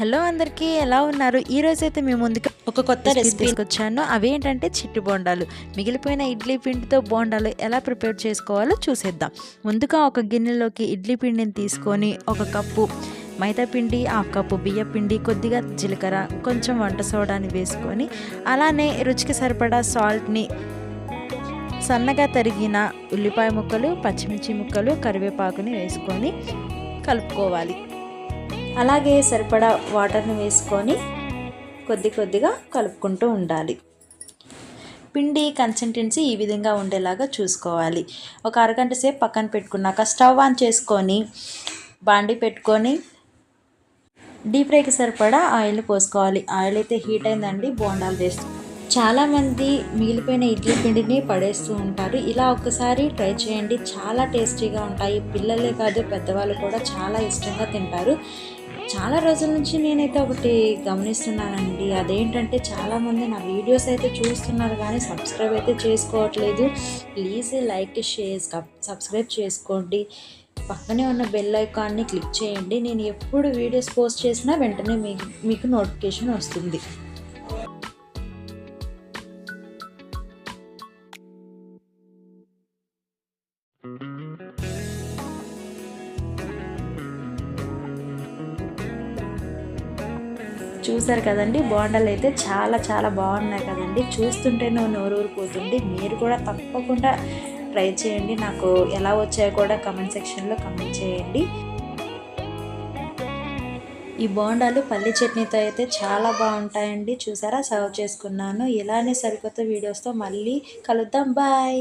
Hello అందరికీ ఎలా ఉన్నారు? ఈ రోజు అయితే మేము ముందుకు ఒక కొత్త రెసిపీ తీసుకొచ్చాను. అవేంటంటే చిట్టి బోండాలు. మిగిలిపోయిన ఇడ్లీ పిండితో బోండాలు ఎలా ప్రిపేర్ చేసుకోవాలో చూసేద్దాం. ముందుగా ఒక గిన్నెలోకి ఇడ్లీ పిండిని తీసుకొని ఒక కప్పు మైదా పిండి హాఫ్ కప్పు బియ్య పిండి కొద్దిగా జీలకర్ర కొంచెం వంట సోడాని వేసుకొని అలానే రుచికి సరిపడా సాల్ట్ని సన్నగా తరిగిన ఉల్లిపాయ ముక్కలు పచ్చిమిర్చి ముక్కలు కరివేపాకుని వేసుకొని కలుపుకోవాలి. అలాగే సరిపడా వాటర్ని వేసుకొని కొద్ది కొద్దిగా కలుపుకుంటూ ఉండాలి. పిండి కన్సిస్టెన్సీ ఈ విధంగా ఉండేలాగా చూసుకోవాలి. ఒక అరగంట సేపు పక్కన పెట్టుకున్నాక స్టవ్ ఆన్ చేసుకొని బాండి పెట్టుకొని డీప్ ఫ్రైకి సరిపడా ఆయిల్ పోసుకోవాలి. ఆయిల్ అయితే హీట్ అయిందండి బోండాలు వేస్తూ. చాలామంది మిగిలిపోయిన ఇడ్లీ పిండిని పడేస్తూ ఉంటారు. ఇలా ఒక్కసారి ట్రై చేయండి. చాలా టేస్టీగా ఉంటాయి. పిల్లలే కాదు పెద్దవాళ్ళు కూడా చాలా ఇష్టంగా తింటారు. చాలా రోజుల నుంచి నేనైతే ఒకటి గమనిస్తున్నానండి. అదేంటంటే చాలామంది నా వీడియోస్ అయితే చూస్తున్నారు కానీ సబ్స్క్రైబ్ అయితే చేసుకోవట్లేదు. ప్లీజ్ లైక్ షేర్ సబ్స్క్రైబ్ చేసుకోండి. పక్కనే ఉన్న బెల్ ఐకాన్ని క్లిక్ చేయండి. నేను ఎప్పుడు వీడియోస్ పోస్ట్ చేసినా వెంటనే మీకు మీకు నోటిఫికేషన్ వస్తుంది. చూసారు కదండి బోండాలు అయితే చాలా చాలా బాగున్నాయి కదండి. చూస్తుంటేనే నోరూరిపోతుంది. మీరు కూడా తప్పకుండా ట్రై చేయండి. నాకు ఎలా వచ్చాయో కూడా కమెంట్ సెక్షన్లో కమెంట్ చేయండి. ఈ బోండాలు పల్లి చట్నీతో అయితే చాలా బాగుంటాయండి. చూసారా? సర్వ్ చేసుకున్నాను. ఇలానే సరికొత్త వీడియోస్తో మళ్ళీ కలుద్దాం. బాయ్!